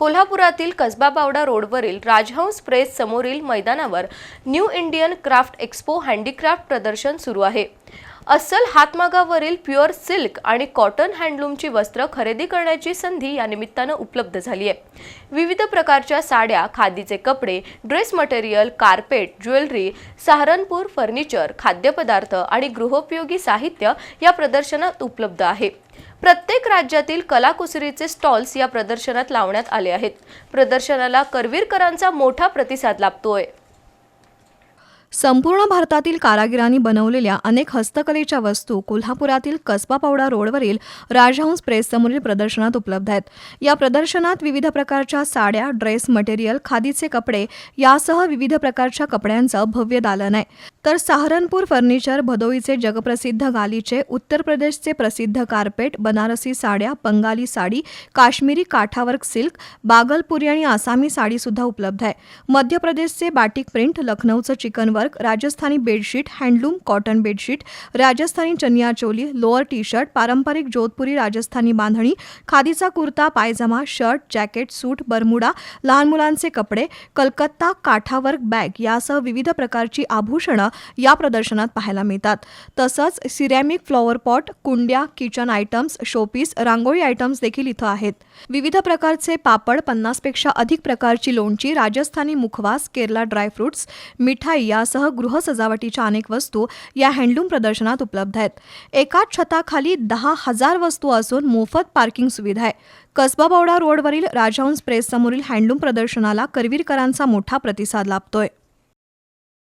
कोल्हापुरातील कसबा बावडा रोडवरील राजहंस प्रेस समोरील मैदानावर new Indian craft expo handicraft प्रदर्शन सुरू आहे. अस्सल हातमागावरील प्युअर सिल्क आणि कॉटन हँडलूमची वस्त्र खरेदी करण्याची संधी या निमित्तानं उपलब्ध झाली आहे. विविध प्रकारच्या साड्या खादीचे कपडे dress material carpet jewellery Saharanpur furniture खाद्यपदार्थ आणि गृहोपयोगी साहित्य या प्रदर्शनात उपलब्ध आहे. प्रत्येक राज्यातील कलाकुसरीचे स्टॉल्स या प्रदर्शनात लावण्यात आले आहेत. प्रदर्शनाला करवीरकरांचा मोठा प्रतिसाद लाभतोय. संपूर्ण भारतातील कारागिरांनी बनवलेल्या अनेक हस्तकलेच्या वस्तू कोल्हापुरातील कसबा पावडा रोडवरील राजहंस प्रेस समोरील प्रदर्शनात उपलब्ध आहेत. या प्रदर्शनात विविध प्रकारच्या साड्या ड्रेस मटेरियल खादीचे कपडे यासह विविध प्रकारच्या कपड्यांचं भव्य दालन आहे. तर सहारनपूर फर्निचर भदोईचे जगप्रसिद्ध गालीचे उत्तर प्रदेशचे प्रसिद्ध कार्पेट बनारसी साड्या बंगाली साडी काश्मीरी काठावर्क सिल्क बागलपुरी आणि आसामी साडीसुद्धा उपलब्ध आहे. मध्य प्रदेशचे batik print लखनौचं chikan work Rajasthani bedsheet handloom cotton bedsheet Rajasthani chaniya choli lower T shirt पारंपरिक जोधपुरी राजस्थानी बांधणी खादीचा kurta pyjama shirt jacket suit Bermuda लहान मुलांचे कपडे कलकत्ता काठावर्क बॅग यासह विविध प्रकारची आभूषणं या प्रदर्शनात पाहायला मिळतात. तसंच सिरॅमिक फ्लॉवर पॉट कुंड्या kitchen items showpiece rangoli items देखील इथं आहेत. विविध प्रकारचे पापड पन्नासपेक्षा अधिक प्रकारची लोणची राजस्थानी मुखवास केरला ड्रायफ्रुट्स मिठाई यासह गृहसजावटीच्या अनेक वस्तू या हँडलूम प्रदर्शनात उपलब्ध आहेत. एकाच छताखाली दहा हजार वस्तू असून मोफत पार्किंग सुविधा आहे. कसबा बावडा रोडवरील राजहंस प्रेस समोरील हँडलूम प्रदर्शनाला करवीरकरांचा मोठा प्रतिसाद लाभतोय.